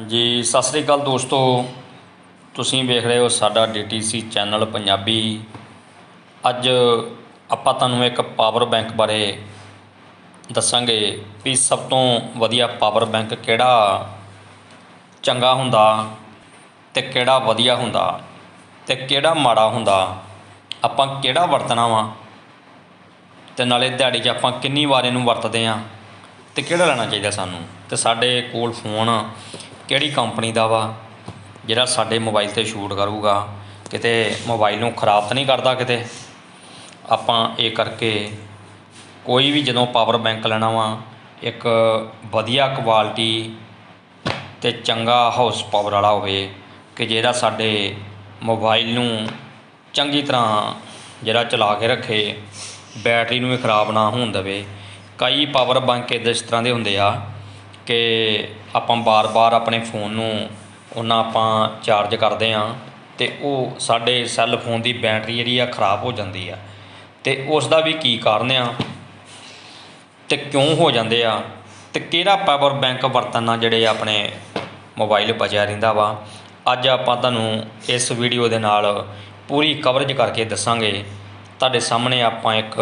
ਹਾਂਜੀ, ਸਤਿ ਸ੍ਰੀ ਅਕਾਲ ਦੋਸਤੋ। ਤੁਸੀਂ ਵੇਖ ਰਹੇ ਹੋ ਸਾਡਾ DTC ਚੈਨਲ ਪੰਜਾਬੀ। ਅੱਜ ਆਪਾਂ ਤੁਹਾਨੂੰ ਇੱਕ ਪਾਵਰ ਬੈਂਕ ਬਾਰੇ ਦੱਸਾਂਗੇ ਵੀ ਸਭ ਤੋਂ ਵਧੀਆ ਪਾਵਰ ਬੈਂਕ ਕਿਹੜਾ ਚੰਗਾ ਹੁੰਦਾ ਤੇ ਕਿਹੜਾ ਵਧੀਆ ਹੁੰਦਾ ਤੇ ਕਿਹੜਾ ਮਾੜਾ ਹੁੰਦਾ। ਆਪਾਂ ਕਿਹੜਾ ਵਰਤਣਾ ਵਾ ਤੇ ਨਾਲੇ ਦਿਹਾੜੀ 'ਚ ਆਪਾਂ ਕਿੰਨੀ ਵਾਰ ਇਹਨੂੰ ਵਰਤਦੇ ਆ ਤੇ ਕਿਹੜਾ ਲੈਣਾ ਚਾਹੀਦਾ ਸਾਨੂੰ? ਤੇ ਸਾਡੇ ਕੋਲ ਫੋਨ ਕਿਹੜੀ ਕੰਪਨੀ ਦਾ ਵਾ? ਜਿਹੜਾ ਸਾਡੇ ਮੋਬਾਈਲ ਤੇ ਸ਼ੂਟ ਕਰੂਗਾ। ਕਿਤੇ ਮੋਬਾਈਲ ਨੂੰ ਖਰਾਬ ਤਾਂ ਨਹੀਂ ਕਰਦਾ ਕਿਤੇ? ਆਪਾਂ ਇਹ ਕਰਕੇ ਕੋਈ ਵੀ ਜਦੋਂ ਪਾਵਰ ਬੈਂਕ ਲੈਣਾ ਵਾ, ਇੱਕ ਵਧੀਆ ਕੁਆਲਿਟੀ ਤੇ ਚੰਗਾ ਹਾਊਸ ਪਾਵਰ ਵਾਲਾ ਹੋਵੇ, ਕਿ ਜਿਹੜਾ ਸਾਡੇ ਮੋਬਾਈਲ ਨੂੰ ਚੰਗੀ ਤਰ੍ਹਾਂ ਜਿਹੜਾ ਚਲਾ ਕੇ ਰੱਖੇ ਬੈਟਰੀ ਨੂੰ ਵੀ ਖਰਾਬ ਨਾ ਹੋਣ ਦੇਵੇ। ਕਈ ਪਾਵਰ ਬੈਂਕ ਇੱਦਾਂ ਇਸ ਤਰ੍ਹਾਂ ਦੇ ਹੁੰਦੇ ਆ ਕਿ ਆਪਾਂ ਵਾਰ ਵਾਰ ਆਪਣੇ ਫੋਨ ਨੂੰ ਉਹਨਾਂ ਆਪਾਂ ਚਾਰਜ ਕਰਦੇ ਹਾਂ ਅਤੇ ਉਹ ਸਾਡੇ ਸੈੱਲ ਫੋਨ ਦੀ ਬੈਟਰੀ ਜਿਹੜੀ ਆ ਖਰਾਬ ਹੋ ਜਾਂਦੀ ਆ। ਅਤੇ ਉਸ ਦਾ ਵੀ ਕੀ ਕਾਰਨ ਆ ਅਤੇ ਕਿਉਂ ਹੋ ਜਾਂਦੇ ਆ ਅਤੇ ਕਿਹੜਾ ਪਾਵਰ ਬੈਂਕ ਵਰਤਨ ਨਾਲ ਜਿਹੜੇ ਆਪਣੇ ਮੋਬਾਈਲ ਬਚਿਆ ਰਹਿੰਦਾ ਵਾ। ਅੱਜ ਆਪਾਂ ਤੁਹਾਨੂੰ ਇਸ ਵੀਡੀਓ ਦੇ ਨਾਲ ਪੂਰੀ ਕਵਰੇਜ ਕਰਕੇ ਦੱਸਾਂਗੇ। ਤੁਹਾਡੇ ਸਾਹਮਣੇ ਆਪਾਂ ਇੱਕ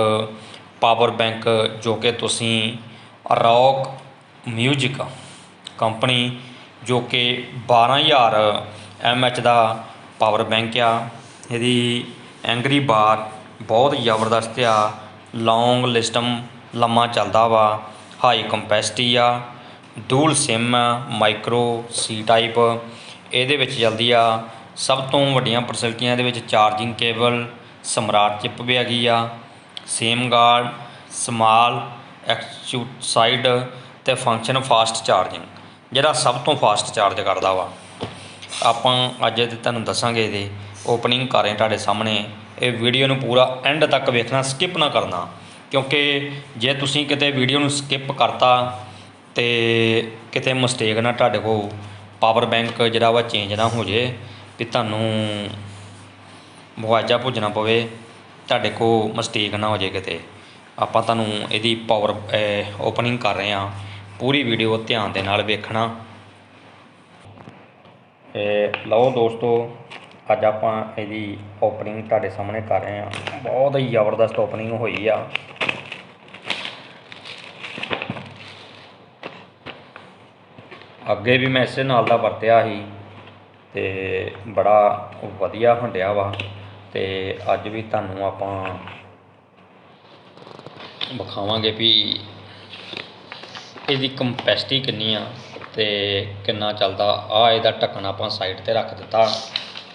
ਪਾਵਰ ਬੈਂਕ ਜੋ ਕਿ ਤੁਸੀਂ ਰੌਕ ਮਿਊਜ਼ਿਕ ਕੰਪਨੀ ਜੋ ਕਿ 12000 ਐਚ ਦਾ ਪਾਵਰ ਬੈਂਕ ਆ, ਇਹਦੀ ਐਂਗਰੀ ਬਾਰ ਬਹੁਤ ਜ਼ਬਰਦਸਤ ਆ ਲੌਂਗ ਲਿਸਟਮ ਲੰਮਾ ਚੱਲਦਾ ਵਾ ਹਾਈ ਕੰਪੈਸਿਟੀ ਆ dual sim micro C type ਇਹਦੇ ਵਿੱਚ ਜਲਦੀ ਆ, ਸਭ ਤੋਂ ਵੱਡੀਆਂ ਫੈਸਿਲਿਟੀਆਂ ਇਹਦੇ ਵਿੱਚ ਚਾਰਜਿੰਗ ਕੇਬਲ ਸਮਰਾਟ ਚਿਪ ਵੀ ਹੈਗੀ ਆ ਸੇਮ ਗਾਰਡ ਸਮਾਲ ਐਕਸਟੂਸਾਈਡ ਤੇ ਫੰਕਸ਼ਨ ਫਾਸਟ ਚਾਰਜਿੰਗ ਜਿਹੜਾ ਸਭ ਤੋਂ ਫਾਸਟ ਚਾਰਜ ਕਰਦਾ ਵਾ। ਆਪਾਂ ਅੱਜ ਤੇ ਤੁਹਾਨੂੰ ਦੱਸਾਂਗੇ ਇਹਦੇ ਓਪਨਿੰਗ ਕਰ ਰਹੇ ਤੁਹਾਡੇ ਸਾਹਮਣੇ। ਇਹ ਵੀਡੀਓ ਨੂੰ ਪੂਰਾ ਐਂਡ ਤੱਕ ਵੇਖਣਾ ਸਕਿਪ ਨਾ ਕਰਨਾ, ਕਿਉਂਕਿ ਜੇ ਤੁਸੀਂ ਕਿਤੇ ਵੀਡੀਓ ਨੂੰ ਸਕਿਪ ਕਰਤਾ ਤੇ ਕਿਤੇ ਮਿਸਟੇਕ ਨਾ ਤੁਹਾਡੇ ਕੋਲ ਪਾਵਰ ਬੈਂਕ ਜਿਹੜਾ ਵਾ ਚੇਂਜ ਨਾ ਹੋ ਜੇ, ਵੀ ਤੁਹਾਨੂੰ ਮੁਆਵਜ਼ਾ ਭੁਗਤਣਾ ਪਵੇ, ਤੁਹਾਡੇ ਕੋਲ ਮਿਸਟੇਕ ਨਾ ਹੋ ਜੇ ਕਿਤੇ। ਆਪਾਂ ਤੁਹਾਨੂੰ ਇਹਦੀ ਪਾਵਰ ਓਪਨਿੰਗ ਕਰ ਰਹੇ ਹਾਂ। ਪੂਰੀ ਵੀਡੀਓ ਧਿਆਨ ਦੇ ਨਾਲ ਵੇਖਣਾ। ਇਹ ਲਓ ਦੋਸਤੋ, ਅੱਜ ਆਪਾਂ ਇਹਦੀ ਓਪਨਿੰਗ ਤੁਹਾਡੇ ਸਾਹਮਣੇ ਕਰ ਰਹੇ ਹਾਂ। ਬਹੁਤ ਹੀ ਜ਼ਬਰਦਸਤ ਓਪਨਿੰਗ ਹੋਈ ਆ। ਅੱਗੇ ਵੀ ਮੈਂ ਇਸੇ ਨਾਲ ਦਾ ਵਰਤਿਆ ਸੀ ਤੇ ਬੜਾ ਵਧੀਆ ਹੰਡਿਆ ਵਾ। ਤੇ ਅੱਜ ਵੀ ਤੁਹਾਨੂੰ ਆਪਾਂ ਵਿਖਾਵਾਂਗੇ ਵੀ ਇਹਦੀ ਕੰਪੈਸਿਟੀ ਕਿੰਨੀ ਆ ਤੇ ਕਿੰਨਾ ਚੱਲਦਾ? ਆ ਇਹਦਾ ਢੱਕਣ ਆਪਾਂ ਸਾਈਡ ਤੇ ਰੱਖ ਦਿੱਤਾ।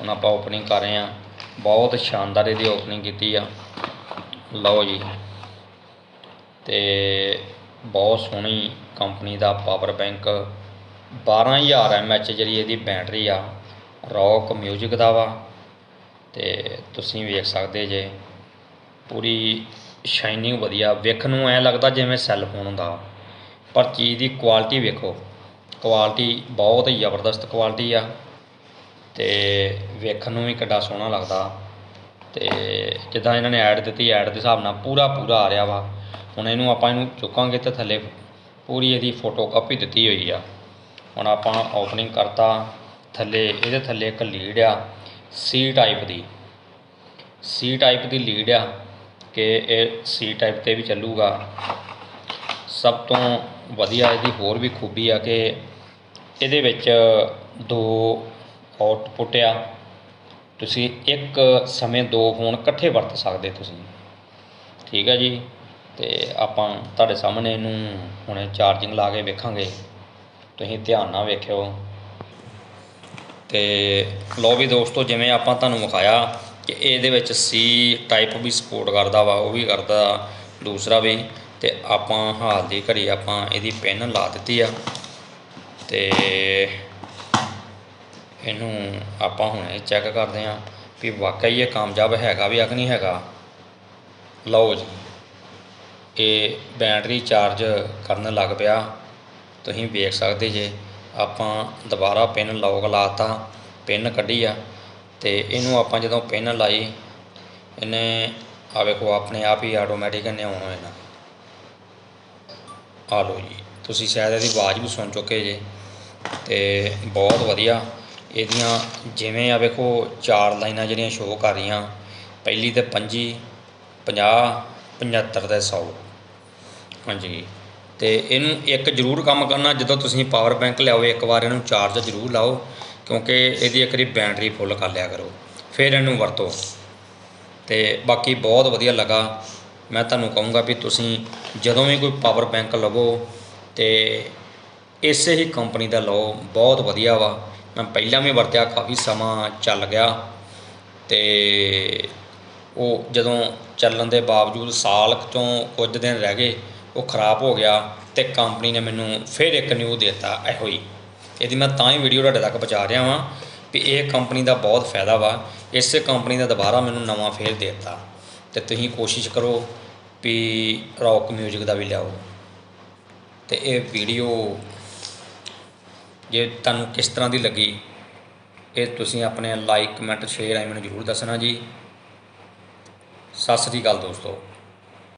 ਹੁਣ ਆਪਾਂ ਓਪਨਿੰਗ ਕਰ ਰਹੇ ਆ ਬਹੁਤ ਸ਼ਾਨਦਾਰ ਇਹਦੀ ਓਪਨਿੰਗ ਕੀਤੀ ਆ। ਲਓ ਜੀ। ਤੇ ਬਹੁਤ ਸੋਹਣੀ ਕੰਪਨੀ ਦਾ ਪਾਵਰ ਬੈਂਕ 12000 ਐਚ ਜਿਹੜੀ ਇਹਦੀ ਬੈਟਰੀ ਆ ਰੌਕ ਮਿਊਜ਼ਿਕ ਦਾ ਵਾ। ਤੇ ਤੁਸੀਂ ਵੇਖ ਸਕਦੇ ਜੇ। ਪੂਰੀ ਸ਼ਾਈਨਿੰਗ ਵਧੀਆ। ਵੇਖਣ ਨੂੰ ਐ ਲੱਗਦਾ ਜਿਵੇਂ ਸੈੱਲ ਫੋਨ ਹੁੰਦਾ। ਪਰ ਚੀਜ਼ ਦੀ ਕੁਆਲਿਟੀ ਵੇਖੋ। ਕੁਆਲਿਟੀ ਬਹੁਤ ਹੀ ਜ਼ਬਰਦਸਤ ਕੁਆਲਿਟੀ ਆ ਅਤੇ ਵੇਖਣ ਨੂੰ ਵੀ ਕਿੱਡਾ ਸੋਹਣਾ ਲੱਗਦਾ। ਅਤੇ ਜਿੱਦਾਂ ਇਹਨਾਂ ਨੇ ਐਡ ਦਿੱਤੀ ਐਡ ਦੇ ਹਿਸਾਬ ਨਾਲ ਪੂਰਾ ਪੂਰਾ ਆ ਰਿਹਾ ਵਾ। ਹੁਣ ਇਹਨੂੰ ਆਪਾਂ ਇਹਨੂੰ ਚੁੱਕਾਂਗੇ ਤੇ ਥੱਲੇ ਪੂਰੀ ਇਹਦੀ ਫੋਟੋ ਕਾਪੀ ਦਿੱਤੀ ਹੋਈ ਆ। ਹੁਣ ਆਪਾਂ ਓਪਨਿੰਗ ਕਰਤਾ, ਥੱਲੇ ਇਹਦੇ ਥੱਲੇ ਇੱਕ ਲੀਡ ਆ ਸੀ ਟਾਈਪ ਦੀ। ਸੀ ਟਾਈਪ ਦੀ ਲੀਡ ਆ ਕਿ ਇਹ ਸੀ ਟਾਈਪ ਤੇ ਵੀ ਚੱਲੂਗਾ। ਸਭ ਤੋਂ ਵਧੀਆ ਇਹਦੀ ਹੋਰ ਵੀ ਖੂਬੀ ਆ ਕਿ ਇਹਦੇ ਵਿੱਚ ਦੋ ਆਊਟਪੁੱਟ ਆ। ਤੁਸੀਂ ਇੱਕ ਸਮੇਂ ਦੋ ਫੋਨ ਇਕੱਠੇ ਵਰਤ ਸਕਦੇ ਤੁਸੀਂ। ਠੀਕ ਹੈ ਜੀ? ਤੇ ਆਪਾਂ ਤੁਹਾਡੇ ਸਾਹਮਣੇ ਇਹਨੂੰ ਹੁਣੇ ਚਾਰਜਿੰਗ ਲਾ ਕੇ ਵੇਖਾਂਗੇ। ਤੁਸੀਂ ਧਿਆਨ ਨਾਲ ਵੇਖਿਓ। ਤੇ ਲੋ ਵੀ ਦੋਸਤੋ, ਜਿਵੇਂ ਆਪਾਂ ਤੁਹਾਨੂੰ ਵਿਖਾਇਆ ਕਿ ਇਹਦੇ ਵਿੱਚ ਸੀ ਟਾਈਪ ਵੀ ਸਪੋਰਟ ਕਰਦਾ ਵਾ, ਉਹ ਵੀ ਕਰਦਾ, ਦੂਸਰਾ ਵੀ ਤੇ ਆਪਾਂ ਹਾਲ ਦੀ ਘੜੀ ਆਪਾਂ ਇਹਦੀ ਪਿੰਨ ਲਾ ਦਿੱਤੀ ਆ। ਤੇ ਇਹਨੂੰ ਆਪਾਂ ਹੁਣੇ ਚੈੱਕ ਕਰਦੇ ਆਂ ਵੀ ਵਾਕਈ ਇਹ ਕਾਮਯਾਬ ਹੈਗਾ ਵੀ ਆ ਨਹੀਂ ਹੈਗਾ। ਲਓ ਜੀ, ਇਹ ਬੈਟਰੀ ਚਾਰਜ ਕਰਨ ਲੱਗ ਪਿਆ। ਤੁਸੀਂ ਵੇਖ ਸਕਦੇ ਜੇ, ਆਪਾਂ ਦੁਬਾਰਾ ਪਿੰਨ ਲੌਕ ਲਾਤਾ ਪਿੰਨ ਕੱਢੀ ਆ। ਤੇ ਇਹਨੂੰ ਆਪਾਂ ਜਦੋਂ ਪਿੰਨ ਲਾਈ, ਇਹਨੇ ਆ ਵੇਖੋ, ਆਪਣੇ ਆਪ ਹੀ ਆਟੋਮੈਟਿਕ ਇਹਨੇ ਆਨ ਹੋ ਆ ਲਓ ਜੀ। ਤੁਸੀਂ ਸ਼ਾਇਦ ਇਹਦੀ ਆਵਾਜ਼ ਵੀ ਸੁਣ ਚੁੱਕੇ ਜੇ। ਤੇ ਬਹੁਤ ਵਧੀਆ। ਇਹਦੀਆਂ ਜਿਵੇਂ ਆ ਵੇਖੋ, ਚਾਰ ਲਾਈਨਾਂ ਜਿਹੜੀਆਂ ਸ਼ੋਅ ਕਰ ਰਹੀਆਂ। ਪਹਿਲੀ ਤੇ 25 50 75 ਤੇ 100 ਹਾਂਜੀ। ਤੇ ਇਹਨੂੰ ਇੱਕ ਜ਼ਰੂਰ ਕੰਮ ਕਰਨਾ, ਜਦੋਂ ਤੁਸੀਂ ਪਾਵਰ ਬੈਂਕ ਲਿਆਓ, ਇੱਕ ਵਾਰ ਇਹਨੂੰ ਚਾਰਜ ਜ਼ਰੂਰ ਲਾਓ, ਕਿਉਂਕਿ ਇਹਦੀ ਇੱਕ ਵਾਰੀ ਬੈਟਰੀ ਫੁੱਲ ਕਰ ਲਿਆ ਕਰੋ। ਫਿਰ ਇਹਨੂੰ ਵਰਤੋ। ਤੇ ਬਾਕੀ ਬਹੁਤ ਵਧੀਆ ਲੱਗਾ। ਮੈਂ ਤੁਹਾਨੂੰ ਕਹੂੰਗਾ ਵੀ ਤੁਸੀਂ ਜਦੋਂ ਵੀ ਕੋਈ ਪਾਵਰ ਬੈਂਕ ਲਵੋ ਤੇ ਇਸੇ ਹੀ ਕੰਪਨੀ ਦਾ ਲਓ, ਬਹੁਤ ਵਧੀਆ ਵਾ। ਮੈਂ ਪਹਿਲਾਂ ਵੀ ਵਰਤਿਆ, ਕਾਫੀ ਸਮਾਂ ਚੱਲ ਗਿਆ। ਤੇ ਉਹ ਜਦੋਂ ਚੱਲਣ ਦੇ ਬਾਵਜੂਦ ਸਾਲ ਤੋਂ ਕੁਝ ਦਿਨ ਰਹਿ ਗਏ, ਉਹ ਖਰਾਬ ਹੋ ਗਿਆ ਤੇ ਕੰਪਨੀ ਨੇ ਮੈਨੂੰ ਫਿਰ ਇੱਕ ਨਿਊ ਦਿੱਤਾ ਇਹੋ ਹੀ। ਇਹਦੀ ਮੈਂ ਤਾਂ ਹੀ ਵੀਡੀਓ ਤੁਹਾਡੇ ਤੱਕ ਪਹੁੰਚਾ ਰਿਹਾ ਵਾਂ ਵੀ ਇਹ ਕੰਪਨੀ ਦਾ ਬਹੁਤ ਫਾਇਦਾ ਵਾ। ਇਸੇ ਕੰਪਨੀ ਦਾ ਦੁਬਾਰਾ ਮੈਨੂੰ ਨਵਾਂ ਫੇਰ ਦੇ ਦਿੱਤਾ। ਤੇ ਤੁਸੀਂ ਕੋਸ਼ਿਸ਼ ਕਰੋ ਵੀ ਰੌਕ ਮਿਊਜ਼ਿਕ ਦਾ ਵੀ ਲਿਆਓ। ਤੇ ਇਹ ਵੀਡੀਓ ਜੇ ਤੁਹਾਨੂੰ ਕਿਸ ਤਰ੍ਹਾਂ ਦੀ ਲੱਗੀ, ਇਹ ਤੁਸੀਂ ਆਪਣੇ ਲਾਈਕ ਕਮੈਂਟ ਸ਼ੇਅਰ ਐ ਮੈਨੂੰ ਜ਼ਰੂਰ ਦੱਸਣਾ ਜੀ। ਸਤਿ ਸ੍ਰੀ ਅਕਾਲ ਦੋਸਤੋ।